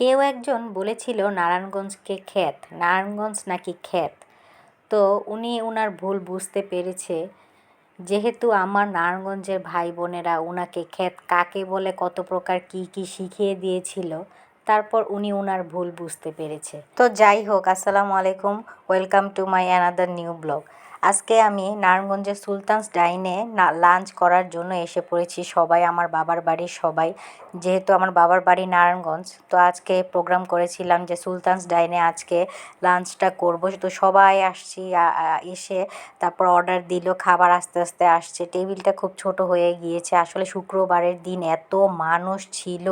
কেউ একজন বলেছিল নারায়ণগঞ্জকে খ্যাত নারায়ণগঞ্জ নাকি ক্ষেত। তো উনি ওনার ভুল বুঝতে পেরেছে। যেহেতু আমার নারায়ণগঞ্জের ভাই বোনেরা ওনাকে খ্যাত কাকে বলে, কত প্রকার কি কি শিখিয়ে দিয়েছিল, তারপর উনি ওনার ভুল বুঝতে পেরেছে। তো যাই হোক, আসসালামু আলাইকুম, welcome to my another new blog. আজকে আমি নারায়ণগঞ্জের সুলতানস ডাইনে লাঞ্চ করার জন্য এসে পড়েছি সবাই, আমার বাবার বাড়ির সবাই। যেহেতু আমার বাবার বাড়ি নারায়ণগঞ্জ, তো আজকে প্রোগ্রাম করেছিলাম যে সুলতানস ডাইনে আজকে লাঞ্চটা করব। তো সবাই আসছি এসে তারপর অর্ডার দিল, খাবার আস্তে আস্তে আসছে। টেবিলটা খুব ছোট হয়ে গিয়েছে। আসলে শুক্রবারের দিন এত মানুষ ছিল,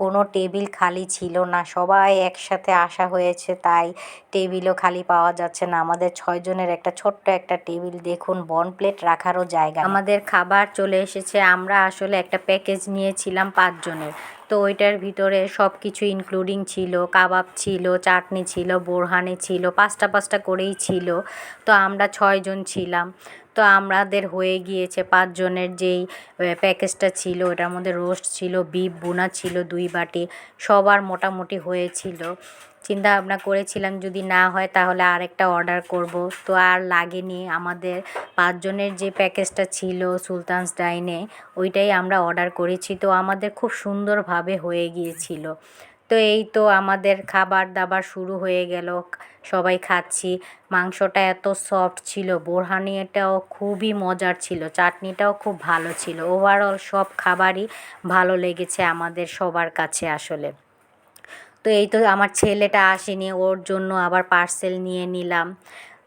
কোনো টেবিল খালি ছিল না। সবাই একসাথে আসা হয়েছে, তাই টেবিলও খালি পাওয়া যাচ্ছে না। আমাদের ছয়জনের একটা ছোট্ট একটা টেবিল দেখুন বন প্লেট রাখারও জায়গা আমাদের খাবার চলে এসেছে। আমরা আসলে একটা প্যাকেজ নিয়েছিলাম পাঁচজনের তো ওইটার ভিতরে সব কিছু ইনক্লুডিং ছিল, কাবাব ছিল, চাটনি ছিল, বোরহানি ছিল, পাঁচটা পাঁচটা করেই ছিল। তো আমরা ছয়জন ছিলাম। তো আমাদের হয়ে গিয়েছে পাঁচজনের যেই প্যাকেজটা ছিল, ওটার মধ্যে রোস্ট ছিল বিফ বোনা ছিল দুই বাটি, সবার মোটামুটি হয়েছিল। চিন্তা ভাবনা করেছিলাম যদি না হয় তাহলে আরেকটা অর্ডার করব। তো আর লাগেনি। আমাদের পাঁচজনের যে প্যাকেজটা ছিল সুলতানস ডাইনে, ওইটাই আমরা অর্ডার করেছি। তো আমাদের খুব সুন্দরভাবে হয়ে গিয়েছিল। তো এই তো আমাদের খাবার দাবার শুরু হয়ে গেল। সবাই খাচ্ছি। মাংসটা এত সফট ছিল। বোরহানিটাও খুবই মজার ছিল। চাটনিটাও খুব ভালো ছিল। ওভারঅল সব খাবারই ভালো লেগেছে আমাদের সবার কাছে আসলে। তো এই তো আমার ছেলেটা আসেনি, ওর জন্য আবার পার্সেল নিয়ে নিলাম।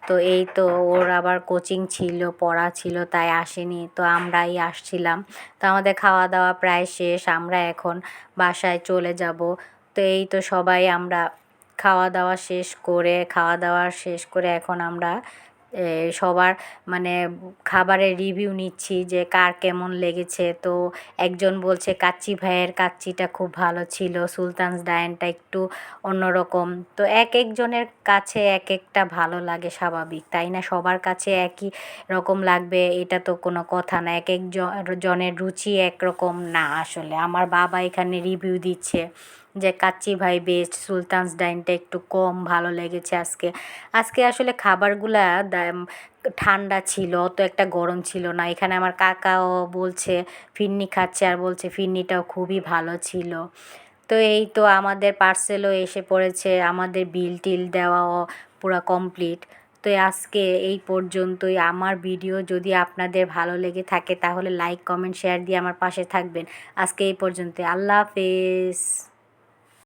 তো এই তো ওর আবার কোচিং ছিল, পড়া ছিল, তাই আসেনি। তো আমরাই আসছিলাম। তো আমাদের খাওয়া দাওয়া প্রায় শেষ, আমরা এখন বাসায় চলে যাব। তো এই তো সবাই আমরা খাওয়া দাওয়া শেষ করে খাওয়া দাওয়া শেষ করে এখন আমরা সবার মানে খাবারের রিভিউ নিচ্ছি যে কার কেমন লেগেছে। তো একজন বলছে, কাচ্চি ভাইয়ের কাচ্চিটা খুব ভালো ছিল, সুলতানস ডায়েনটা একটু অন্যরকম। তো এক একজনের কাছে এক একটা ভালো লাগে স্বাভাবিক, তাই না? সবার কাছে একই রকম লাগবে, এটা তো কোনো কথা না। এক এক জনের রুচি একরকম না আসলে। আমার বাবা এখানে রিভিউ দিচ্ছে। যে কাচ্চি ভাই বেস্ট সুলতানস ডাইনটা একটু কম ভালো লেগেছে আজকে। আজকে আসলে খাবারগুলা ঠান্ডা ছিল, অত একটা গরম ছিল না। এখানে আমার কাকাও বলছে ফিরনি খাচ্ছে আর বলছে ফিরনিটাও খুবই ভালো ছিল। তো এই তো আমাদের পার্সেলও এসে পড়েছে, আমাদের বিল টিল দেওয়াও পুরো কমপ্লিট। তো আজকে এই পর্যন্তই। আমার ভিডিও যদি আপনাদের ভালো লেগে থাকে তাহলে লাইক, কমেন্ট, শেয়ার দিয়ে আমার পাশে থাকবেন। আজকে এই পর্যন্ত আল্লাহ হাফেজ।